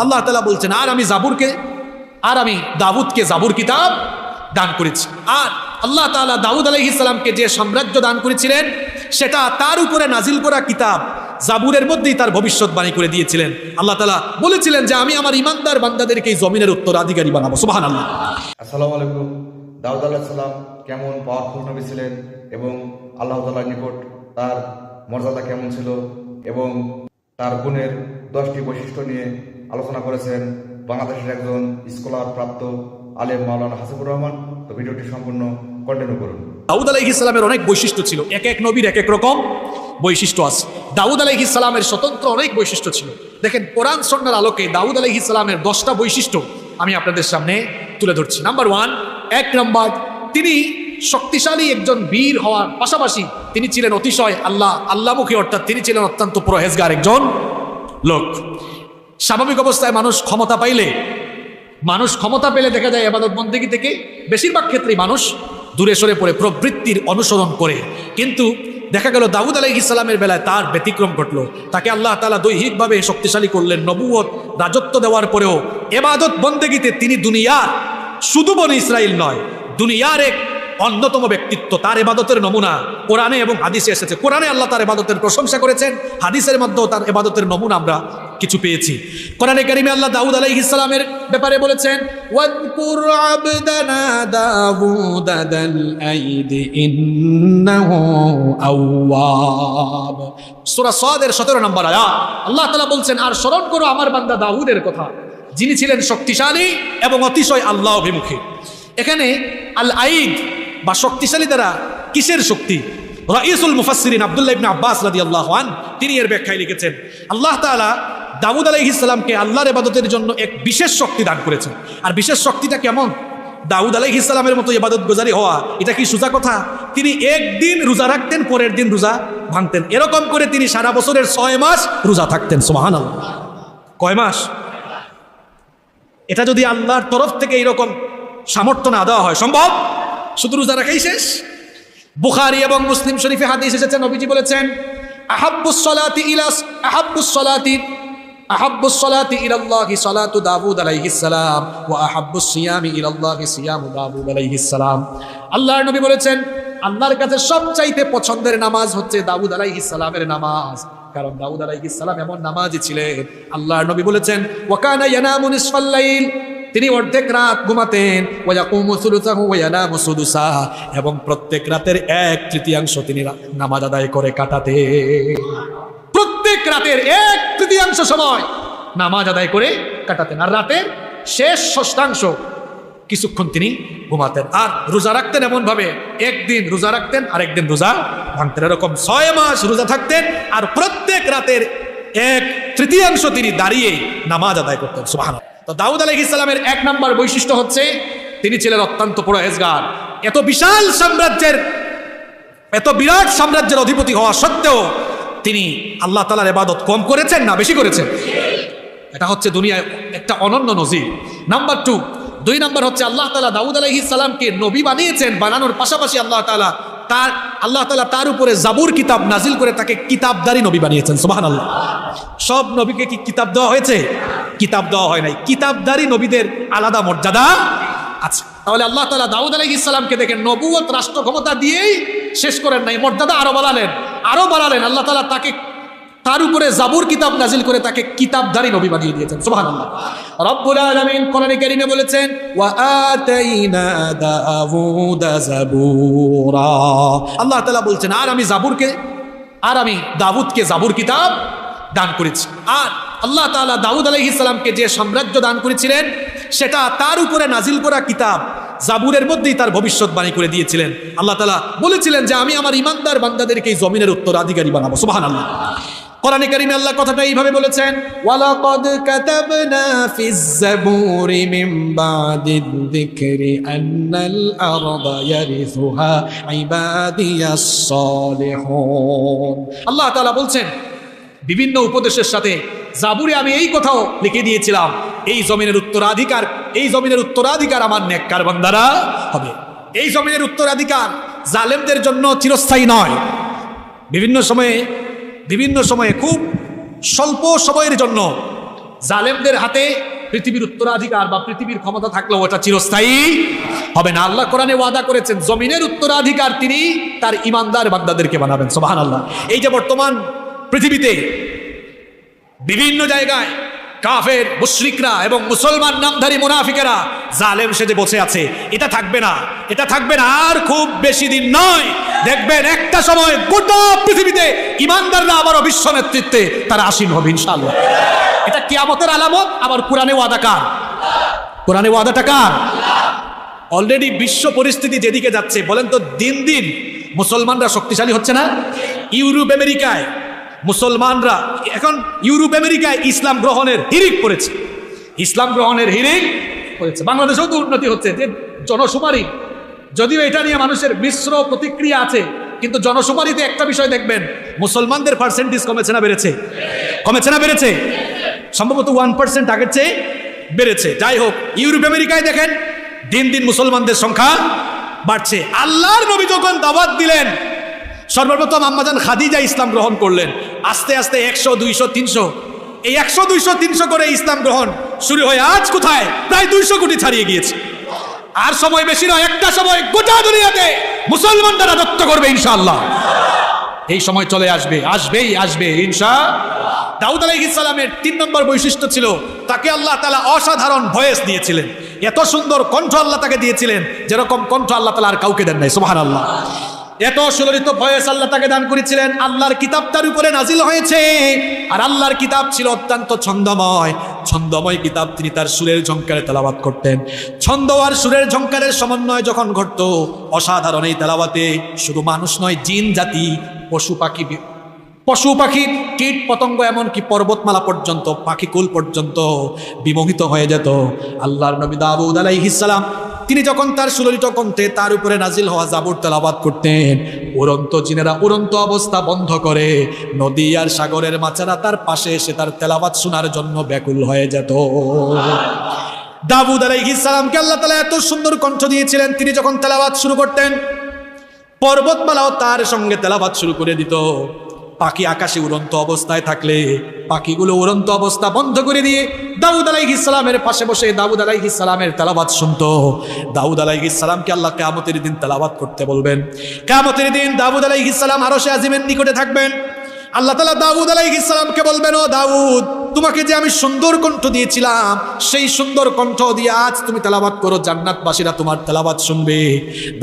আল্লাহ তালা বলছেন, আর আমি জাবুরকে, আর আমি দাউদকে জাবুর কিতাব দান করেছি। আর আল্লাহ তালা দাউদ আলহ ইসলামকে যে সাম্রাজ্য দান করেছিলেন, সেটা তার উপরে নাজিল করা কিতাব জাবুরের মধ্যেই তার ভবিষ্যৎবাণী করে দিয়েছিলেন। আল্লাহ তালা বলেছিলেন যে, আমি আমার ইমানদার বান্দাদেরকে এই জমিনের উত্তরাধিকারী বানাবো। সুবাহান আল্লাহ আসসালামু আলাইকুম। দাউদ আল্লাহ সাল্লাম কেমন পাওয়ারফুল নবী ছিলেন এবং আল্লাহ তালার নিকট তার মর্যাদা কেমন ছিল এবং তার গুণের দশটি বৈশিষ্ট্য নিয়ে আলোচনা করেছেন বাংলাদেশের একজন স্কলার প্রাপ্ত আলেম মাওলানা হাসিবুর রহমান। তো ভিডিওটি সম্পূর্ণ কন্টিনিউ করুন। দাউদ আলাইহ ইসলামের অনেক বৈশিষ্ট্য ছিল। এক এক নবীর এক এক রকম বৈশিষ্ট্য আছে। দাউদ আলাইহ ইসলামের স্বতন্ত্র অনেক বৈশিষ্ট্য ছিল। দেখেন, কোরআন সন্ন্যার আলোকে দাউদ আলাইহ ইসলামের দশটা বৈশিষ্ট্য আমি আপনাদের সামনে তুলে ধরছি। নাম্বার ওয়ান এক নম্বর, তিনি শক্তিশালী একজন বীর হওয়ার পাশাপাশি তিনি ছিলেন অতিশয় আল্লাহ আল্লাহমুখী অর্থাৎ তিনি ছিলেন অত্যন্ত প্রহেজগার একজন লোক। স্বাভাবিক অবস্থায় মানুষ ক্ষমতা পাইলে, মানুষ ক্ষমতা পেলে দেখা যায় এবাদত বন্দেগী থেকে বেশিরভাগ ক্ষেত্রেই মানুষ দূরে সরে পড়ে, প্রবৃত্তির অনুসরণ করে। কিন্তু দেখা গেল দাউদ আলাইহ ইসলামের বেলায় তার ব্যতিক্রম ঘটল। তাকে আল্লাহ তালা দৈহিকভাবে শক্তিশালী করলেন নবুয়ত রাজত্ব দেওয়ার পরেও এবাদত বন্দেগীতে তিনি দুনিয়ার শুধু বনে ইসরায়েল নয়, দুনিয়ার এক অন্যতম ব্যক্তিত্ব, তার এবাদতের নমুনা কোরআনে এবং হাদিসে এসেছে। কোরআনে আল্লাহ তার এবাদতের প্রশংসা করেছেন, হাদিসের মধ্যেও তার এবাদতের নমুনা আমরা কিছু পেয়েছি। কোরআনে কারিমে আল্লাহ দাউদ আলাইহিস ইসলামের ব্যাপারে বলেছেন 17 নম্বর আয়া আল্লাহ তালা বলছেন, আর স্মরণ করো আমার বান্দা দাউদের কথা। যিনি ছিলেন শক্তিশালী এবং অতিশয় আল্লাহ অভিমুখী এখানে আল আইদ বা শক্তিশালী দ্বারা কিসের শক্তি? রাইসুল মুফাসসিরিন আব্দুল্লাহ ইবনে আব্বাস রাদিয়াল্লাহু আন, তিনি এর ব্যাখ্যায় লিখেছেন, আল্লাহ তাআলা দাউদ আলাইহিস সালামকে আল্লাহর ইবাদতের জন্য এক বিশেষ শক্তি দান করেছেন। আর বিশেষ শক্তিটা কেমন? দাউদ আলাইহিস সালামের মতো ইবাদত গুজারি হওয়া, এটা কি সোজা কথা? তিনি একদিন রোজা রাখতেন, পরের দিন রোজা ভাঙতেন। এরকম করে তিনি সারা বছরের ছয় মাস রোজা থাকতেন, সুবহানাল্লাহ। কয় মাস? এটা যদি আল্লাহর তরফ থেকে এইরকম সামর্থ্য না দেওয়া হয়, সম্ভব? শুধু রোজা রাখাই শেষ? বুখারি এবং মুসলিম শরীফে হাদিস এসেছে, নবীজি বলেছেন ইলাস ওয়া সিয়ামি আল্লাহর নবী বলেছেন, আল্লাহর কাছে সবচাইতে পছন্দের নামাজ হচ্ছে দাউদ আলাইহিস নামাজ। কারণ দাউদ আলাইহিস এমন নামাজি ছিলেন। আল্লাহর নবী বলেছেন ওয়াকানা ইয়ানামু নিসফাল লাইল। তিনি অর্ধেক রাত ঘুমাতেন। এবং প্রত্যেক রাতের এক তৃতীয়াংশ তিনি নামাজ আদায় করে কাটাতে প্রত্যেক রাতের এক তৃতীয়াংশ সময় নামাজ আদায় করে কাটাতেন। আর রাতের শেষ ষষ্ঠাংশ কিছুক্ষণ তিনি ঘুমাতেন। আর রোজা রাখতেন এমন ভাবে একদিন রোজা রাখতেন আর একদিন রোজা ভাঙতেন এরকম ছয় মাস রোজা থাকতেন। আর প্রত্যেক রাতের এক তৃতীয়াংশ তিনি দাঁড়িয়ে নামাজ আদায় করতেন। সুবাহ তো দাউদ আলহ ইসলামের এক নম্বর বৈশিষ্ট্য হচ্ছে তিনি ছিলেন অত্যন্ত পরহেজগার। এত বিশাল সাম্রাজ্যের, এত বিরাট সাম্রাজ্যের অধিপতি হওয়া সত্ত্বেও তিনি আল্লাহ তালার এবাদত কম করেছেন না বেশি করেছেন? এটা হচ্ছে দুনিয়ায় একটা অনন্য নজির। নাম্বার টু দুই নাম্বার হচ্ছে আল্লাহ তালা দাউদ আলহি সালামকে নবী বানিয়েছেন, বানানোর পাশাপাশি আল্লাহ তালা তার, আল্লাহ তালা তার উপরে জাবুর কিতাব নাজিল করে তাকে কিতাবদারি নবী বানিয়েছেন সোহান আল্লাহ সব নবীকে কি কিতাব দেওয়া হয়েছে? কিতাব দেওয়া হয় নাই। কিতাবদারি নবীদের আলাদা মর্যাদা আছে। তাহলে আল্লাহ তালা দাউদ আলহ ইসলামকে দেখেন নবুয়ত রাষ্ট্র ক্ষমতা দিয়েই শেষ করেন নাই, মর্যাদা আরও বাড়ালেন আরও বাড়ালেন। আল্লাহ তালা তাকে তার উপরে জাবুর কিতাব নাজিল করে তাকে কিতাবধারী নবী বানিয়ে দিয়েছেন। সুবহানাল্লাহ। রব্বুল আলামিন কোরআনে কারীমে বলেছেন, ওয়া আতাইনা দাউদা জাবুরা। আল্লাহ তাআলা বলছেন, আর আমি জাবুরকে, আর আমি দাউদকে জাবুর কিতাব দান করেছি। আর আল্লাহ তাআলা দাউদ আলাইহিস সালামকে যে সাম্রাজ্য দান করেছিলেন, সেটা তার উপরে নাজিল করা কিতাব জাবুরের মধ্যেই তার ভবিষ্যৎবাণী করে দিয়েছিলেন। আল্লাহ তাআলা বলেছিলেন যে, আমি আমার ইমানদার বান্দাদেরকে এই জমিনের উত্তরাধিকারী বানাবো। সুবহানাল্লাহ। কোরআনে কারিমে আল্লাহ কথাটা এইভাবে বলেছেন, ওয়ালাকাদ কাতাবনা ফিজ জাবুরি মিন বাদিদ যিকরি আন্নাল আরদা ইয়ারিসুহা ইবাদিয়াস সালিহুন আল্লাহ তাআলা বলছেন, বিভিন্ন উপদেশের সাথে জাবুরে আমি এই কথাও লিখে দিয়েছিলাম, এই জমিনের উত্তরাধিকার, এই জমিনের উত্তরাধিকার আমার নেককার বান্দারা হবে। এই জমিনের উত্তরাধিকার জালেমদের জন্য চিরস্থায়ী নয়। বিভিন্ন সময়ে বিভিন্ন সময়ে খুব স্বল্প সময়ের জন্য জালেমদের হাতে পৃথিবীর উত্তরাধিকার বা পৃথিবীর ক্ষমতা থাকলেও ওটা চিরস্থায়ী হবে না। আল্লাহ কোরআনে ওয়াদা করেছেন, জমিনের উত্তরাধিকার তিনি তার ইমানদার বাগদাদেরকে বানাবেন। সোহান আল্লাহ এই যে বর্তমান পৃথিবীতে বিভিন্ন জায়গায় কাফের, মুশরিকরা এবং মুসলমান নামধারী মুনাফিকেরা, জালেম সেজে বসে আছে। এটা থাকবে না, এটা থাকবে না, আর খুব বেশি দিন নয়। দেখবেন একটা সময় গোটা পৃথিবীতে ইমানদাররা আবারও বিশ্ব নেতৃত্বে তারা আসীন হবে, ইনশাআল্লাহ। এটা কিয়ামতের আলামত, আবার কোরআনে ওয়াদা কার? কোরআনে ওয়াদাটা কার? অলরেডি বিশ্ব পরিস্থিতি যেদিকে যাচ্ছে, বলেন তো দিন দিন, মুসলমানরা শক্তিশালী হচ্ছে না? ইউরোপ, আমেরিকায় মুসলমানরা, এখন ইউরোপ, আমেরিকায় ইসলাম গ্রহণের হিরিক পড়েছে। ইসলাম গ্রহণের হিরিক পড়েছে। বাংলাদেশেও তো উন্নতি হচ্ছে, যে জনশুমারি, যদিও এটা নিয়ে মানুষের মিশ্র প্রতিক্রিয়া আছে, কিন্তু জনশুমারিতে একটা বিষয় দেখবেন, মুসলমানদের পার্সেন্টেজ কমেছে না বেড়েছে? কমেছে না বেড়েছে? সম্ভবত ওয়ান পার্সেন্ট আগের চেয়ে বেড়েছে। যাই হোক, ইউরোপ, আমেরিকায় দেখেন, দিন দিন মুসলমানদের সংখ্যা বাড়ছে। আল্লাহর নবী যখন দাওয়াত দিলেন সর্বপ্রথম আম্মাজান খাদিজা ইসলাম গ্রহণ করলেন। আস্তে আস্তে একশো, দুইশো, তিনশো। এই একশো, দুইশো, তিনশো করে ইসলাম গ্রহণ শুরু হয়ে আজ কোথায়? প্রায় দুইশো কোটি ছাড়িয়ে গিয়েছে। আর সময় বেশি নয়, একটা সময় গোটা দুনিয়াতে মুসলমানরা রাজত্ব করবে ইনশাআল্লাহ। এই সময় চলে আসবে, আসবেই আসবে ইনশা দাউদ আলাইহিস সালামের তিন নম্বর বৈশিষ্ট্য ছিল, তাকে আল্লাহ তালা অসাধারণ ভয়েস দিয়েছিলেন। এত সুন্দর কণ্ঠ আল্লাহ তাকে দিয়েছিলেন, যেরকম কণ্ঠ আল্লাহ তালা আর কাউকে দেন নাই সুবহান আল্লাহ এত সুললিত ভয়েস আল্লাহ তাকে দান করেছিলেন। আল্লাহর কিতাব তার উপরে নাজিল হয়েছে। আর আল্লাহর কিতাব ছিল অত্যন্ত ছন্দময়। ছন্দময় কিতাব তিনি তার সুরের ঝঙ্কারে তেলাবাত করতেন। ছন্দ আর সুরের ঝঙ্কারের সমন্বয় যখন ঘটত, অসাধারণ এই তেলাওয়াতে শুধু মানুষ নয়, জিন, জাতি, পশু, পাখি পশু, পাখি, কীট, পতঙ্গ, এমনকি পর্বতমালা পর্যন্ত পাখিকুল পর্যন্ত বিমোহিত হয়ে যেত। আল্লাহর নবী দাউদ আলাইহিস সালাম তিনি যখন তার সুললিত কণ্ঠে তার উপরে নাজিল হওয়া জাবর তেলাবাদ করতেন, উড়ন্ত জিনেরা উড়ন্ত অবস্থা বন্ধ করে, নদী আর সাগরের মাছেরা তার পাশে এসে তার তেলাবাদ শোনার জন্য ব্যাকুল হয়ে যেত। দাবুদ আলাইহিস সালামকে আল্লাহ তালা এত সুন্দর কণ্ঠ দিয়েছিলেন, তিনি যখন তেলাবাদ শুরু করতেন, পর্বতমালাও তার সঙ্গে তেলাবাদ শুরু করে দিত। পাখি আকাশে উড়ন্ত অবস্থায় থাকলে পাখিগুলো উড়ন্ত অবস্থা বন্ধ করে দিয়ে দাউদ আলাইহিস সালামের পাশে বসে দাউদ আলাইহিস সালামের তেলাবাদ শুনতো। দাউদ আলাইহিস সালামকে আল্লাহ কিয়ামতের দিন তেলাবাদ করতে বলবেন। কিয়ামতের দিন দাউদ আলাইহিস সালাম আরশে আজিমের নিকটে থাকবেন। আল্লাহ তালা দাউদ আলাইহিস সালামকে বলবেন, ও দাউদ, তোমাকে যে আমি সুন্দর কণ্ঠ দিয়েছিলাম, সেই সুন্দর কণ্ঠ দিয়ে আজ তুমি তেলাবাদ করো, জান্নাতবাসীরা তোমার তেলাবাদ শুনবে।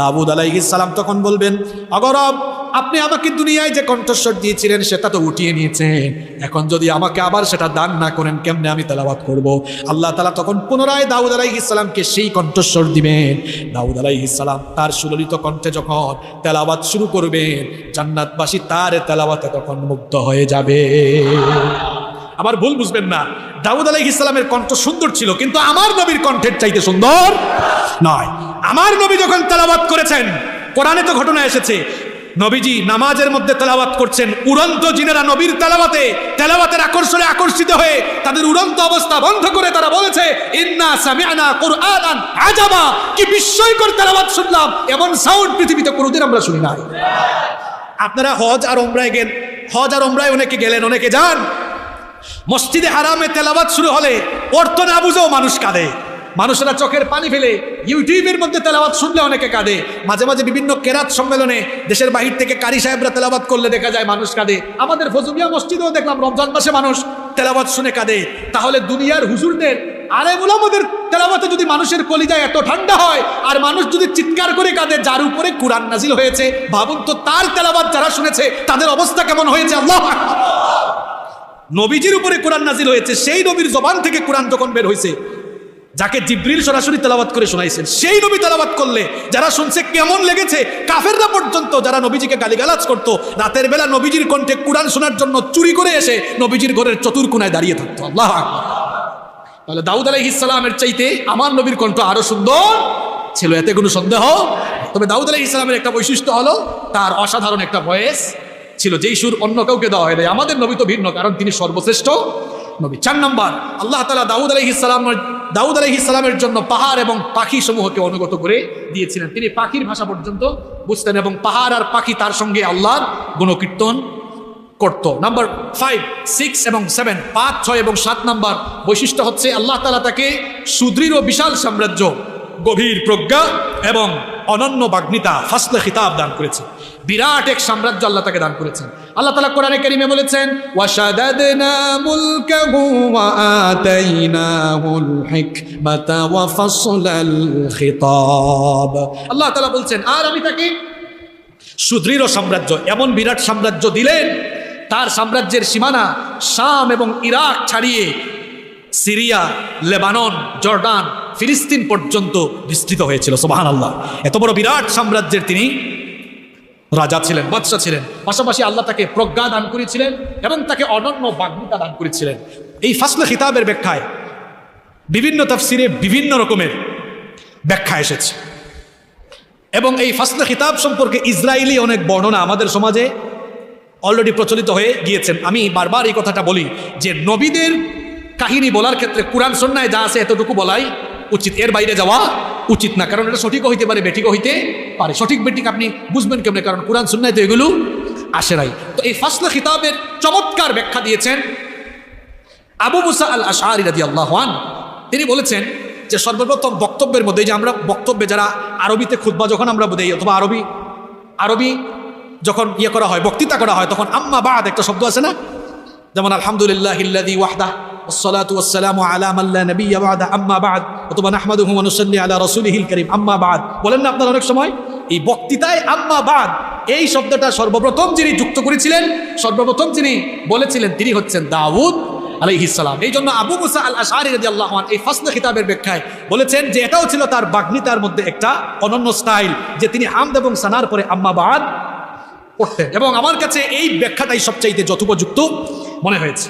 দাউদ আলাইহিস সালাম তখন বলবেন, অগরব আপনি আমাকে দুনিয়ায় যে কণ্ঠস্বর দিয়েছিলেন, সেটা তো উঠিয়ে নিয়েছেন এখন যদি আমাকে আবার সেটা দান না করেন, কেমনে আমি তেলাবাদ করব? আল্লাহ তালা তখন পুনরায় দাউদ আলাইহিস ইসলামকে সেই কণ্ঠস্বর দিবেন। দাউদ আলাইহিস সালাম তার সুললিত কণ্ঠে যখন তেলাবাদ শুরু করবেন, জান্নাতবাসী তার তেলাওয়াতে তখন মুগ্ধ হয়ে যাবে। আবার ভুল বুঝবেন না, দাউদ আলাইহিস ইসলামের কণ্ঠ সুন্দর ছিল, কিন্তু আমার নবীর কণ্ঠের চাইতে সুন্দর নয়। আমার নবী যখন তেলাবাদ করেছেন, কোরআনে তো ঘটনা এসেছে নবীজি নামাজের মধ্যে তেলাওয়াত করছেন। উড়ন্ত জিনেরা নবীর তেলাওয়াতে, তেলাওয়াতের আকর্ষণে আকর্ষিত হয়ে তাদের উড়ন্ত অবস্থা বন্ধ করে তারা বলেছে, ইন্না সামিআনা কুরআনান আজাবা। কি বিস্ময়কর তেলাওয়াত শুনলাম। এমন সাউন্ড পৃথিবীতে কোনোদিন আমরা শুনি নাই। আপনারা হজ আর ওমরায় গেন হজ আর ওমরায় অনেকে গেলেন, অনেকে যান। মসজিদে হারামে তেলাবাত শুরু হলে অর্থ না বুঝেও মানুষ কাঁদে। মানুষেরা চোখের পানি ফেলে ইউটিউবের মধ্যে তেলাবাত শুনলে অনেকে কাঁদে। মাঝে মাঝে বিভিন্ন কেরাত সম্মেলনে দেশের বাহির থেকে কারি সাহেবরা তেলাবাত করলে দেখা যায় মানুষ কাঁদে। আমাদের ফজুমিয়া মসজিদেও দেখলাম রমজান মাসে মানুষ তেলাবাত শুনে কাঁদে। তাহলে দুনিয়ার হুজুরদের আরে মুলামদের তেলাবাতে যদি মানুষের কলিজায় এত ঠান্ডা হয়, আর মানুষ যদি চিৎকার করে কাঁদে, যার উপরে কোরআন নাজিল হয়েছে, ভাবুন তো তার তেলাবাত যারা শুনেছে, তাদের অবস্থা কেমন হয়েছে? আল্লাহ নবীজির উপরে কোরআন নাজিল হয়েছে, সেই নবীর জবান থেকে কোরআন যখন বের হয়েছে যাকে জিব্রিল সরাসরি তেলাবাত করে শোনাইছেন, সেই নবী তেলাবাত করলে, যারা শুনছে কেমন লেগেছে, কাফেররা পর্যন্ত যারা নবীজিকে গালিগালাজ করতো, রাতের বেলা নবীজির কণ্ঠে কোরআন শোনার জন্য চুরি করে এসে নবীজির ঘরের চতুর্কোনায় দাঁড়িয়ে থাকতো। আল্লাহ তাহলে দাউদ আলাইহিস সালামের চাইতে আমার নবীর কণ্ঠ আরও সুন্দর ছিল, এতে কোনো সন্দেহ? তবে দাউদ আলাইহিস সালামের একটা বৈশিষ্ট্য হলো, তার অসাধারণ একটা ভয়েস ছিল, যেই সুর অন্য কাউকে দেওয়া হয় আমাদের নবী তো ভিন্ন, কারণ তিনি সর্বশ্রেষ্ঠ নবী। চার নম্বর, আল্লাহ তালা দাউদ আলাইহিস সালামের দাউদ আলহ ইসলামের জন্য পাহাড় এবং পাখি সমূহকে অনুগত করে দিয়েছিলেন। তিনি পাখির ভাষা পর্যন্ত বুঝতেন এবং পাহাড় আর পাখি তার সঙ্গে আল্লাহর গুণকীর্তন করত। নাম্বার ফাইভ সিক্স এবং সেভেন পাঁচ, ছয় এবং সাত নাম্বার বৈশিষ্ট্য হচ্ছে আল্লাহ তালা তাকে সুদৃঢ় বিশাল সাম্রাজ্য, গভীর প্রজ্ঞা এবং অনন্য বাগ্মিতা ফাসলে খিতাব দান করেছে। বিরাট এক সাম্রাজ্য আল্লাহ তাকে দান করেছেন। আল্লাহ তালা কোরআনে কারিমে বলেছেন আল্লাহ তালা বলছেন, আর আমি তাকে সুদৃঢ় সাম্রাজ্য, এমন বিরাট সাম্রাজ্য দিলেন, তার সাম্রাজ্যের সীমানা শাম এবং ইরাক ছাড়িয়ে সিরিয়া, লেবানন, জর্ডান, ফিলিস্তিন পর্যন্ত বিস্তৃত হয়েছিল সোবাহান আল্লাহ এত বড় বিরাট সাম্রাজ্যের তিনি রাজা ছিলেন বাদশাহ ছিলেন। পাশাপাশি আল্লাহ তাকে প্রজ্ঞা দান করেছিলেন এবং তাকে অনন্য বাগ্মিতা দান করেছিলেন। এই ফাসলে খিতাবের ব্যাখ্যায় বিভিন্ন তাফসিরে বিভিন্ন রকমের ব্যাখ্যা এসেছে। এবং এই ফাসলে খিতাব সম্পর্কে ইসরায়েলি অনেক বর্ণনা আমাদের সমাজে অলরেডি প্রচলিত হয়ে গিয়েছেন। আমি বারবার এই কথাটা বলি যে নবীদের কাহিনী বলার ক্ষেত্রে কোরআন সন্ন্যায় যা আছে এতটুকু বলাই উচিত। এর বাইরে যাওয়া উচিত না, কারণ এটা সঠিকও হইতে পারে, বেঠিকও হইতে পারে। সঠিক, বেঠিক আপনি বুঝবেন কেমনে? কারণ কোরআন সন্ন্যায় তো এগুলো আসে নাই। তো এই ফাসলে খিতাবের চমৎকার ব্যাখ্যা দিয়েছেন আবু মুসা আল আশারি রাজি আল্লাহান তিনি বলেছেন যে সর্বপ্রথম বক্তব্যের মধ্যে যে আমরা বক্তব্যে যারা আরবিতে খুদ্া যখন আমরা দেই অথবা আরবি আরবি যখন ইয়ে করা হয়, বক্তৃতা করা হয়, তখন আম্মা বাদ একটা শব্দ আছে না? যেমন আলহামদুলিল্লাহ ইল্লাদি ওয়াহদা والصلاة والسلام على من لا نبي بعد أما بعد অথবা নাহমাদুহু ওয়া নুসাল্লি আলা রাসূলিহিল কারীম আম্মা বাদ বলেন না আপনারা অনেক সময় এই বক্তৃতায় আম্মা বাদ এই শব্দটা সর্বপ্রথম যিনি যুক্ত করেছিলেন সর্বপ্রথম যিনি বলেছিলেন তিনি হচ্ছেন দাউদ আলাইহিসালাম এই জন্য আবু মুসা আল আশারি রাজি আল্লাহ এই ফাসলে খিতাবের ব্যাখ্যায় বলেছেন যে এটাও ছিল তার বাগ্মিতার মধ্যে একটা অনন্য স্টাইল যে তিনি হামদ এবং সানার পরে আম্মাবাদ পড়তেন এবং আমার কাছে এই ব্যাখ্যাটাই সবচাইতে যথোপযুক্ত মনে হয়েছে।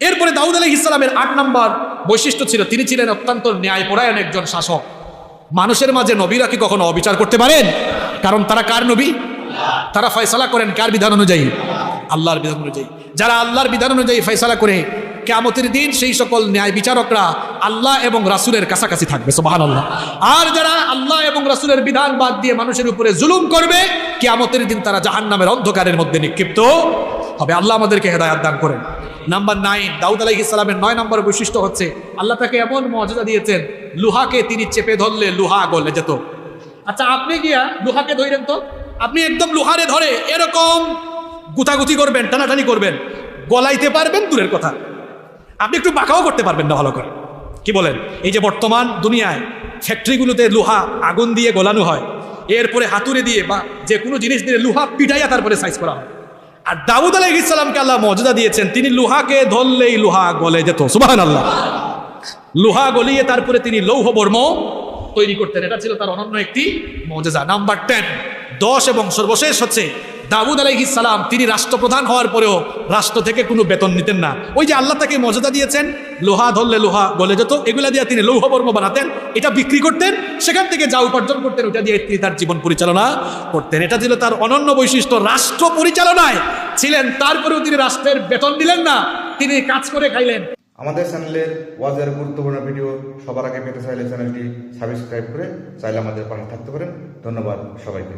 এরপরে দাউদ আলহ ইসলামের আট নম্বর বৈশিষ্ট্য ছিল, তিনি ছিলেন অত্যন্ত ন্যায়পরায়ণ একজন শাসক। মানুষের মাঝে নবীরা কি কখনো অবিচার করতে পারেন? কারণ তারা কার নবী? তারা ফয়সালা করেন কার বিধান অনুযায়ী? আল্লাহর বিধান অনুযায়ী। যারা আল্লাহর বিধান অনুযায়ী ফয়সালা করে কেমতের দিন সেই সকল ন্যায় বিচারকরা আল্লাহ এবং রাসুলের কাছাকাছি থাকবে সোবাহান আল্লাহ আর যারা আল্লাহ এবং রাসুলের বিধান বাদ দিয়ে মানুষের উপরে জুলুম করবে কেমতের দিন তারা জাহান নামের অন্ধকারের মধ্যে নিক্ষিপ্ত হবে। আল্লাহ আমাদেরকে হেদায়াত দান করেন। নাম্বার নাইন দাউদ আলাহ ইসলামের নয় নম্বর বৈশিষ্ট্য হচ্ছে, আল্লাহ তাকে এমন মর্যাদা দিয়েছেন, লুহাকে তিনি চেপে ধরলে লুহা গলে যেত। আচ্ছা আপনি গিয়া লুহাকে ধরেন তো? আপনি একদম লোহারে ধরে এরকম গুতাগুতি করবেন, টানাটানি করবেন, গলাইতে পারবেন দূরের কথা। আপনি একটু বাঁকাও করতে পারবেন না ভালো করে। কি বলেন? এই যে বর্তমান দুনিয়ায় ফ্যাক্টরিগুলোতে লোহা আগুন দিয়ে গলানো হয়, এরপরে হাতুড়ে দিয়ে বা যে কোনো জিনিস দিয়ে লোহা পিটাইয়া তারপরে সাইজ করা হয়। আর দাউদ আলাই ইসলামকে আল্লাহ মর্যাদা দিয়েছেন, তিনি লোহাকে ধরলেই লোহা গলে যেত সুবাহ আল্লাহ লোহা গলিয়ে তারপরে তিনি লৌহ বর্ম তৈরি করতেন, এটা ছিল তার অনন্য একটি মর্যাদা। নাম্বার টেন দশ এবং সর্বশেষ হচ্ছে দাউদ আলাইহিস সালাম, তিনি রাষ্ট্রপ্রধান হওয়ার পরেও রাষ্ট্র থেকে কোনো বেতন নিতেন না। ওই যে আল্লাহ তাকে মর্যাদা দিয়েছেন, লোহা ধরলে লোহা গলে যেত, এগুলা দিয়ে তিনি লৌহ বর্ম বানাতেন, এটা বিক্রি করতেন, সেখান থেকে যা উপার্জন করতেন, ওটা দিয়ে তিনি তার জীবন পরিচালনা করতেন। এটা ছিল তার অনন্য বৈশিষ্ট্য, রাষ্ট্র পরিচালনায় ছিলেন, তারপরেও তিনি রাষ্ট্রের বেতন দিলেন না, তিনি কাজ করে খাইলেন। আমাদের চ্যানেলের ওয়াজের গুরুত্বপূর্ণ ভিডিও সবার আগে পেতে চাইলে চ্যানেলটি সাবস্ক্রাইব করে চাইলে আমাদের পাশে থাকতে পারেন। ধন্যবাদ সবাইকে।